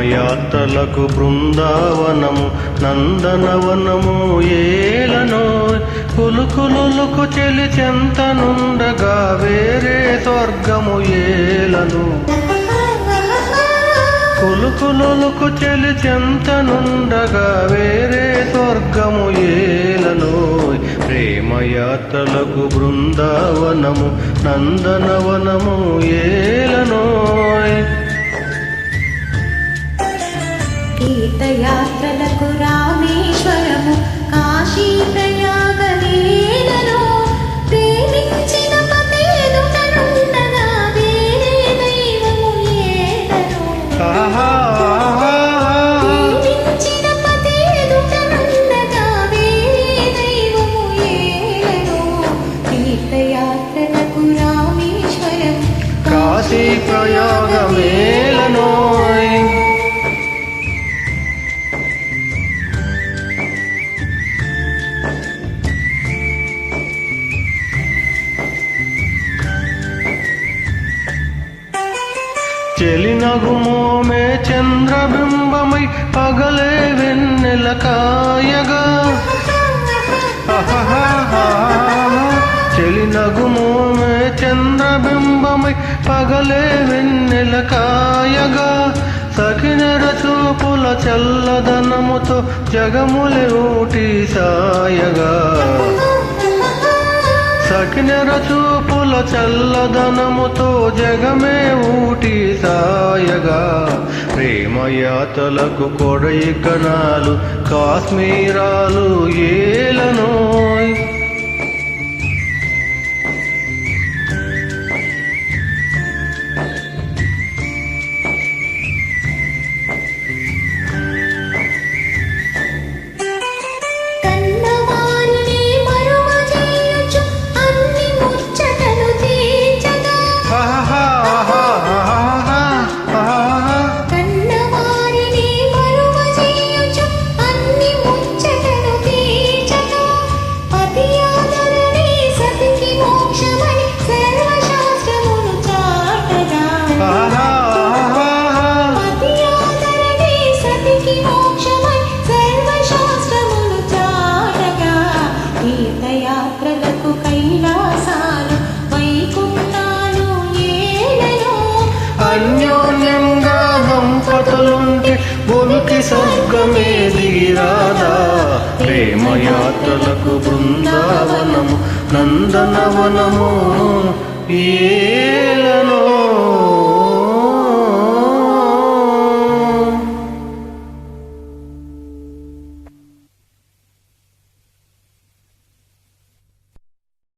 యాత్రలకు బృందావనము నందనవనము ఏలనో. కులుకులుకు చెలి చెంతనుండగా వేరే స్వర్గము ఏలను. కులుకులుకు చెలి చెంతనుండగా వేరే స్వర్గము ఏలను. ప్రేమయాత్రలకు బృందావనము నందనవనము ఏలనోయ్ తీర్థయాత్రలకు రామేశ్వరము కాశీ ప్రయాగలేలలో ప్రేమించిన పతేదుటనుండగా వేరే దైవము ఆహా ప్రేమించిన పతేదుటనుండగా వేరే దైవము ఏలను తీర్థయాత్రలకు రామేశ్వరం కాశీ ప్రయోగమేలనోయ్ చెలినగుమోమే చంద్రబింబమై పగలే వెన్నెల కాయగా. చెలినగుమోమే చంద్రబింబమై పగలే వెన్నెల కాయగా. సకినర చూపుల చల్లదనముతో జగములి ఊటి సాయగా. సకినర చూపుల చల్లదనముతో జగమే ఊటి సాయగా ప్రేమయాతలకు కొడైకనాలు కాశ్మీరాలు ఏ అన్యోన్యంగా దంపతులుంటే భూమికి స్వర్గమే దిగిరాదా ప్రేమయాత్రలకు బృందావనము నందనవనము ఏ